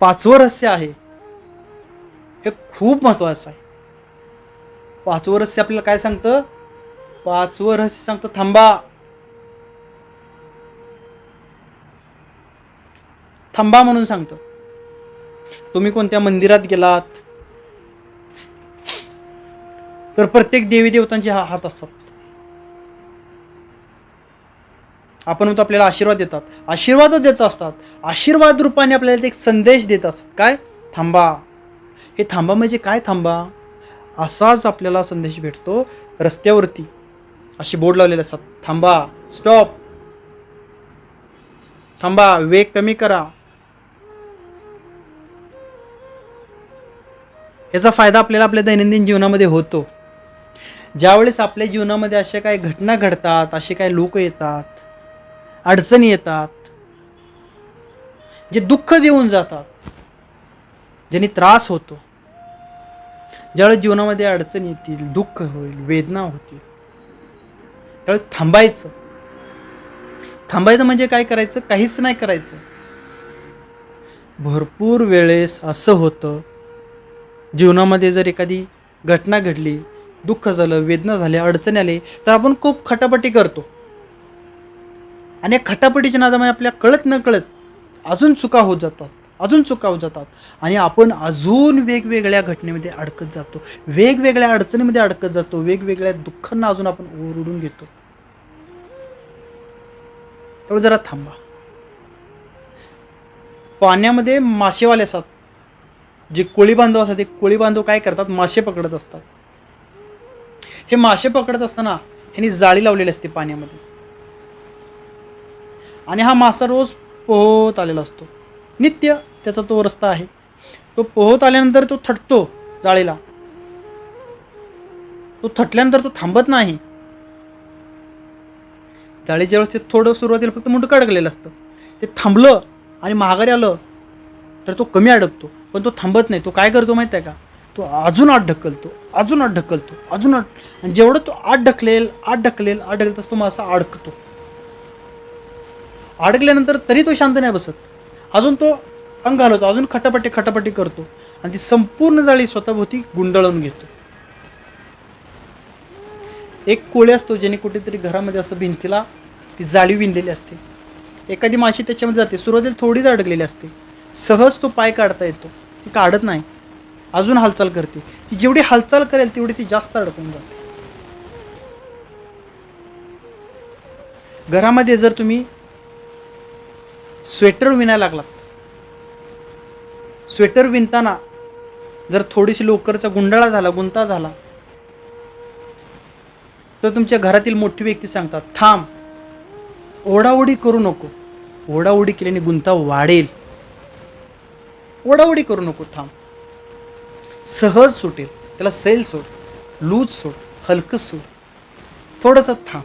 पाचवं रहस्य आहे. हे खूप महत्त्वाचं आहे. पाचवं रहस्य आपल्याला काय सांगतं? पाचवं रहस्य सांगतं थांबा. थांबा म्हणून सांगतं. तुम्ही कोणत्या मंदिरात गेलात? तर प्रत्येक देवी देवतांचे हा हात असतात. आपण म्हणतो आपल्याला आशीर्वाद देतात. आशीर्वादच देत असतात. आशीर्वाद रूपाने आपल्याला ते एक संदेश देत असतात. काय? थांबा. हे थांबा म्हणजे काय थांबा? असाच आपल्याला संदेश भेटतो रस्त्यावरती. असे बोर्ड लावलेले असतात. थांबा. स्टॉप थांबा. वेग कमी करा. याचा फायदा आपल्याला आपल्या दैनंदिन जीवनामध्ये होतो. ज्यावेळेस आपल्या जीवनामध्ये अशा काही घटना घडतात असे काही लोक येतात अडचणी येतात जे दुःख देऊन जातात ज्यांनी त्रास होतो. ज्यावेळेस जीवनामध्ये अडचणी येतील दुःख होईल वेदना होतील त्यावेळेस थांबायचं. थांबायचं म्हणजे काय करायचं? काहीच नाही करायचं. भरपूर वेळेस असं होतं जीवनामध्ये जर एखादी घटना घडली दुःख झालं वेदना झाल्या अडचणी आले तर आपण खूप खटापटी करतो. आणि या खटापटीच्या नादामध्ये आपल्या कळत न कळत अजून चुका होत जातात अजून चुका होत जातात. आणि आपण अजून वेगवेगळ्या घटनेमध्ये अडकत जातो वेगवेगळ्या अडचणीमध्ये अडकत जातो वेगवेगळ्या दुःखांना अजून आपण ओरडून घेतो. त्यामुळे जरा थांबा. पाण्यामध्ये मासेवाले असतात. जे कोळी बांधव असतात ते कोळी बांधव काय करतात? मासे पकडत असतात. हे मासे पकडत असताना ह्यांनी जाळी लावलेली असते पाण्यामध्ये. आणि हा मासा रोज पोहत आलेला असतो. नित्य त्याचा तो रस्ता आहे. तो पोहत आल्यानंतर तो थटतो जाळीला. तो थटल्यानंतर तो थांबत नाही. जाळीच्या वेळेस ते थोडं सुरुवातीला फक्त मुंडकं अडकलेलं असतं. ते थांबलं आणि महागारी आलं तर तो कमी अडकतो. पण तो थांबत नाही. तो काय करतो माहिती आहे का? तो अजून आत ढकलतो. अजून आत ढकलतो. अजून आत आणि जेवढं तो आत ढकलेल आत ढकलेल आत ढकलत असतो मासा अडकतो. अडकल्यानंतर तरी तो शांत नाही बसत. अजून तो अंग घालवतो अजून खटापटी खटापटी करतो आणि ती संपूर्ण जाळी स्वतःभोवती गुंडाळून घेतो. एक कोळी असतो ज्याने कुठेतरी घरामध्ये असं भिंतीला ती जाळी विणलेली असते. एखादी माशी त्याच्यामध्ये जाते सुरुवातीला थोडीच अडकलेली असते. सहज तो पाय काढता येतो. ती काढत नाही. अजून हालचाल करते. ती जेवढी हालचाल करेल तेवढी ती जास्त अडकून जाते. घरामध्ये जर तुम्ही स्वेटर विणायला लागलात. स्वेटर विणताना जर थोडीशी लोकरचा गुंडाळा झाला गुंता झाला तर तुमच्या घरातील मोठी व्यक्ती सांगतात थांब ओढाओढी करू नको. ओढाओढी केल्याने गुंता वाढेल. ओढाओढी करू नको थांब. सहज सुटेल त्याला सैल सोड लूज सोड हलकं सोड. थोडंसं थांब.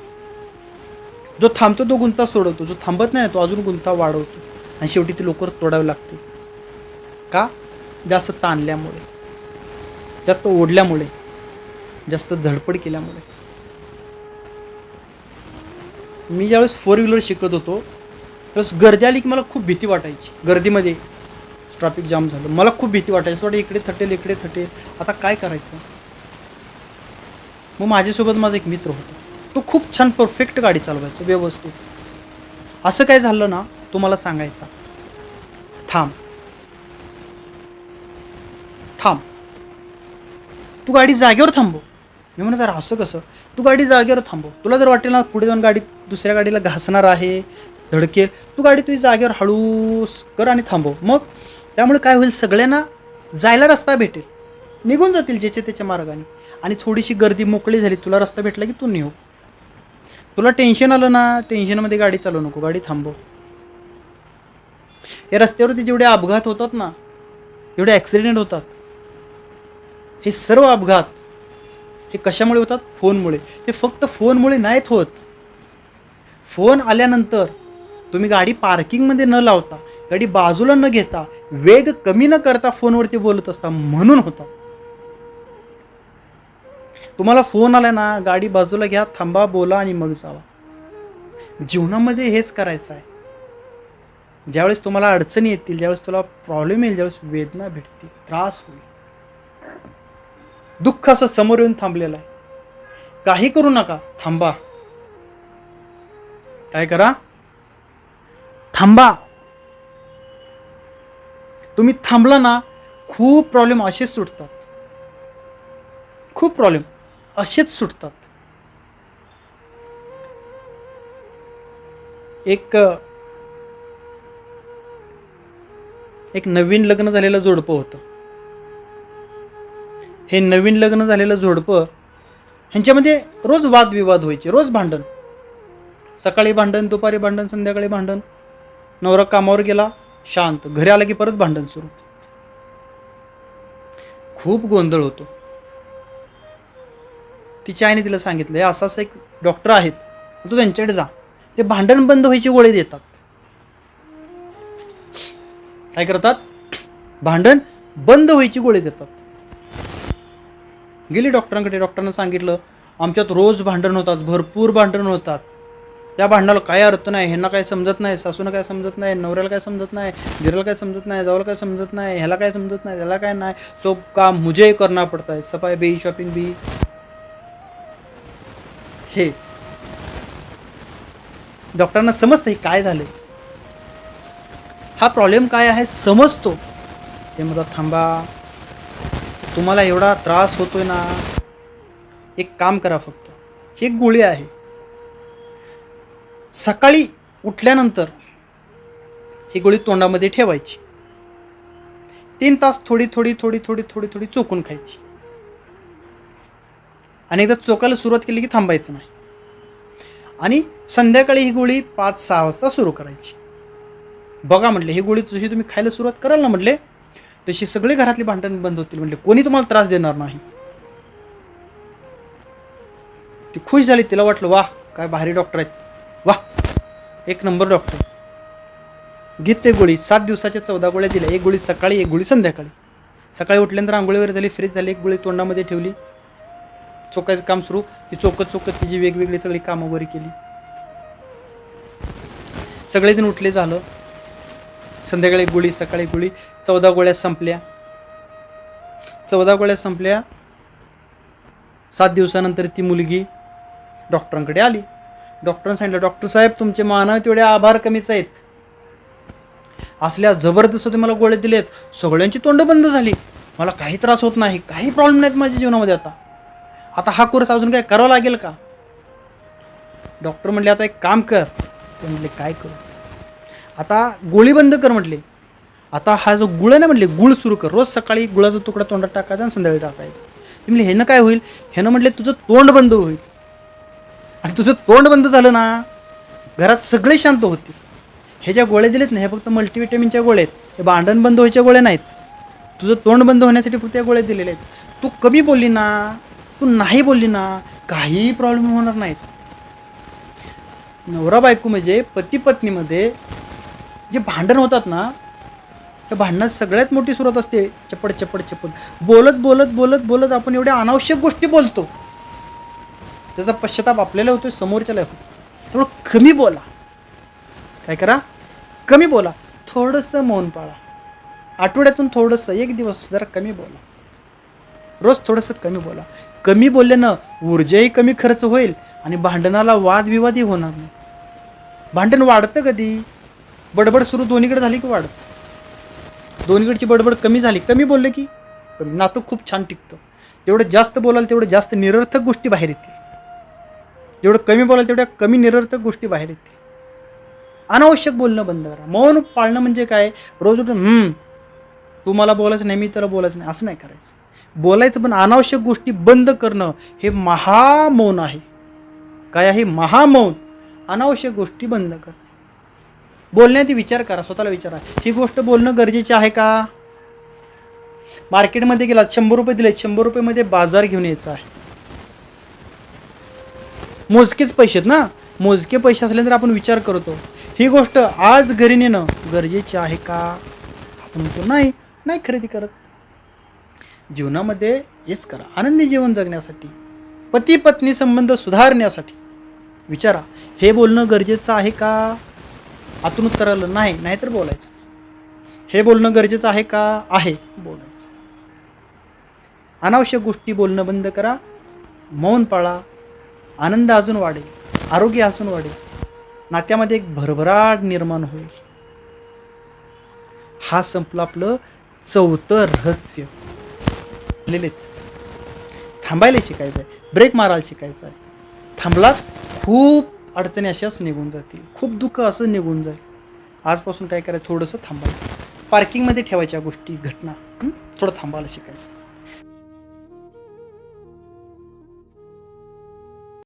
जो थांबतो तो गुंता सोडवतो जो थांबत नाही तो अजून गुंता वाढवतो. आणि शेवटी ती लोकर तोडावी लागते. का? जास्त ताणल्यामुळे. जास्त ओढल्यामुळे. जास्त धडपड केल्यामुळे. मी ज्यावेळेस फोर व्हीलर शिकत होतो त्यावेळेस गर्दी आली की मला खूप भीती वाटायची. गर्दीमध्ये ट्रॅफिक जाम झालं. मला खूप भीती वाटायची. असं वाटतं इकडे थटेल इकडे थटेल. आता काय करायचं? मग माझ्यासोबत माझा एक मित्र होता. तो खूप छान परफेक्ट गाडी चालवायचं व्यवस्थित. असं काय झालं ना तो मला सांगायचा थांब. थांब. तू गाडी जागेवर थांबव. मी म्हणत जरा असं कसं? तू गाडी जागेवर थांबव. तुला जर वाटेल ना पुढे जाऊन गाडी दुसऱ्या गाडीला घासणार आहे धडकेल तू गाडी तुझी जागेवर हळू कर आणि थांबव. मग त्यामुळे काय होईल सगळ्यांना जायला रस्ता भेटेल. निघून जातील ज्याच्या त्याच्या मार्गाने. आणि थोडीशी गर्दी मोकळी झाली तुला रस्ता भेटला की तू निघ. तुला टेन्शन आलं ना टेन्शनमध्ये गाडी चालवू नको गाडी थांबव. या रस्त्यावरती जेवढे अपघात होतात ना जेवढे ॲक्सिडेंट होतात हे सर्व अपघात हे कशामुळे होतात? फोनमुळे. ते फक्त फोनमुळे नाहीत होत. फोन आल्यानंतर तुम्ही गाडी पार्किंगमध्ये न लावता गाडी बाजूला न घेता वेग कमी न करता फोनवरती बोलत असता म्हणून होता तुम्हाला फोन आला ना गाडी बाजूला घ्या थांबा बोला आणि मग जावा. जीवनामध्ये हेच करायचं आहे. ज्यावेळेस तुम्हाला अडचणी येतील ज्यावेळेस तुला प्रॉब्लेम येईल ज्यावेळेस वेदना भेटतील त्रास होईल. दुःख असं समोर येऊन थांबलेलं आहे. काही करू नका थांबा. काय करा? थांबा. तुम्ही थांबला ना खूप प्रॉब्लेम असेच सुटतात. खूप प्रॉब्लेम असेच सुटतात. एक एक नवीन लग्न झालेलं जोडपं होतं. हे नवीन लग्न झालेलं जोडपं ह्यांच्यामध्ये रोज वादविवाद व्हायचे रोज भांडण. सकाळी भांडण दुपारी भांडण संध्याकाळी भांडण. नवरा कामावर गेला शांत. घरी आला की परत भांडण सुरू. खूप गोंधळ होतो. तिच्या आईने तिला सांगितलं "हे असं असं एक डॉक्टर आहेत तू त्यांच्याकडे जा. ते भांडण बंद व्हायची गोळी देतात. काय करतात? भांडण बंद व्हायची गोळी देतात. गेली डॉक्टरांकडे डॉक्टरांना सांगितलं आमच्यात रोज भांडण होतात भरपूर भांडण होतात. त्या भांडणाला काय अर्थ नाही ह्यांना काय समजत नाही सासूनं काय समजत नाही नवऱ्याला काय समजत नाही दिराला काय समजत नाही जावाला काय समजत नाही ह्याला काय समजत नाही त्याला काय नाही. सो काम मुझे करना पडत आहे सफाई बी शॉपिंग बी हे. डॉक्टरांना समजतं हे काय झालं हा प्रॉब्लेम काय आहे समजतो. ते म्हणतात थांबा तुम्हाला एवढा त्रास होतोय ना एक काम करा फक्त. ही गोळी आहे. सकाळी उठल्यानंतर ही गोळी तोंडामध्ये ठेवायची. तीन तास थोडी थोडी थोडी थोडी थोडी थोडी चोकून खायची. आणि एकदा चोकायला सुरुवात केली की थांबायचं नाही. आणि संध्याकाळी ही गोळी पाच सहा वाजता सुरू करायची. बघा म्हटले ही गोळी जशी तुम्ही खायला सुरुवात कराल ना म्हटले तशी सगळे घरातली भांडण बंद होतील म्हटले. कोणी तुम्हाला त्रास देणार नाही. ती खुश झाली तिला वाटलं वाह काय भारी डॉक्टर आहेत. वाह एक नंबर डॉक्टर घेते गोळी सात दिवसाच्या चौदा गोळ्या दिल्या. एक गोळी सकाळी एक गोळी संध्याकाळी. सकाळी उठल्यानंतर आंघोळीवर झाली फ्रीज झाली एक गोळी तोंडामध्ये ठेवली. चोकायचं काम सुरू. ती चोकत चोकत तिची वेगवेगळी सगळी कामं वगैरे केली. सगळेजण उठले झालं. संध्याकाळी गोळी सकाळी गोळी. चौदा गोळ्या संपल्या. चौदा गोळ्या संपल्या. सात दिवसानंतर ती मुलगी डॉक्टरांकडे आली. डॉक्टरांनी सांगितलं डॉक्टर साहेब तुमचे मानव तेवढे आभार कमीच आहेत. असल्या जबरदस्त तुम्हाला गोळे दिलेत. सगळ्यांची तोंड बंद झाली. मला काही त्रास होत नाही. काही प्रॉब्लेम नाहीत माझ्या जीवनामध्ये आता. आता हा कोर्स अजून काय करावा लागेल का? डॉक्टर म्हटले आता एक काम कर. ते म्हटले काय करू? आता गोळी बंद कर म्हटले. आता हा जो गुळ आहे ना म्हटले गुळ सुरू कर. रोज सकाळी गुळाचा तुकडा तोंडात टाकायचा आणि संध्याकाळी टाकायचा. ते म्हणले ह्यानं काय होईल? ह्यानं म्हटले तुझं तोंड बंद होईल. आणि तुझं तोंड बंद झालं ना घरात सगळे शांत होते हे ज्या गोळ्या दिलेत ना हे फक्त मल्टीविटॅमिनच्या गोळ्या आहेत. हे भांडण बंद व्हायच्या गोळ्या नाहीत. तुझं तोंड बंद होण्यासाठी फक्त या गोळ्या दिलेल्या आहेत. तू कमी बोलली ना तू नाही बोलली ना काहीही प्रॉब्लेम होणार नाहीत. नवरा बायको म्हणजे पती पत्नीमध्ये जे भांडण होतात ना त्या भांडणात सगळ्यात मोठी सुरुवात असते. चपड चपड चपड. बोलत बोलत बोलत बोलत आपण एवढ्या अनावश्यक गोष्टी बोलतो. त्याचा पश्चाताप आपल्याला होतो समोरच्याला होतो थोडं कमी बोला. काय करा? कमी बोला. थोडंसं मौन पाळा. आठवड्यातून थोडंसं एक दिवस जरा कमी बोला. रोज थोडंसं कमी बोला. कमी बोलल्यानं ऊर्जाही कमी खर्च होईल आणि भांडणाला वादविवादही होणार नाही. भांडण वाढतं कधी? बडबड सुरू दोन्हीकडे झाली की वाढतं? दोन्हीकडची बडबड कमी झाली. कमी बोलले की? कमी. नातं खूप छान टिकतं. जेवढं जास्त बोलाल तेवढं जास्त निरर्थक गोष्टी बाहेर येतील. जेवढं कमी बोलाल तेवढ्या कमी निरर्थक गोष्टी बाहेर येतील. अनावश्यक बोलणं बंद करा. मौन पाळणं म्हणजे काय? रोज उठून तू मला बोलायचं नाही मी त्याला बोलायचं नाही. असं नाही करायचं. बोलायचं पण अनावश्यक गोष्टी बंद करणं हे महामौन आहे. काय आहे? महामौन. अनावश्यक गोष्टी बंद कर. बोलण्याआधी विचार करा स्वतःला विचारा. ही गोष्ट बोलणं गरजेचे आहे का? मार्केटमध्ये गेलात शंभर रुपये दिले शंभर रुपयेमध्ये बाजार घेऊन यायचा आहे. मोजकेच पैसे आहेत ना? मोजके पैसे असल्यानंतर आपण विचार करतो. ही गोष्ट आज घरी नेणं गरजेचे आहे का? आपण म्हणतो नाही नाही खरेदी करत. जीवनामध्ये हेच करा. आनंदी जीवन जगण्यासाठी पती पत्नी संबंध सुधारण्यासाठी. विचारा हे बोलणं गरजेचं आहे का? आतून उत्तर आलं नाही नाहीतर बोलायचं. हे बोलणं गरजेचं आहे का? आहे बोलायचं. अनावश्यक गोष्टी बोलणं बंद करा. मौन पाळा. आनंद अजून वाढेल. आरोग्य अजून वाढेल. नात्यामध्ये एक भरभराट निर्माण होईल. हा संपलं आपलं चौथं रहस्य. लिहिलेत थांबायला शिकायचं आहे ब्रेक मारायला शिकायचं आहे थांबलात खूप अडचणी अशाच निघून जातील. खूप दुःख असं निघून जाईल. आजपासून काय करायचं? थोडंसं थांबायचं. पार्किंगमध्ये ठेवायच्या गोष्टी घटना. थोडं थांबायला शिकायचं.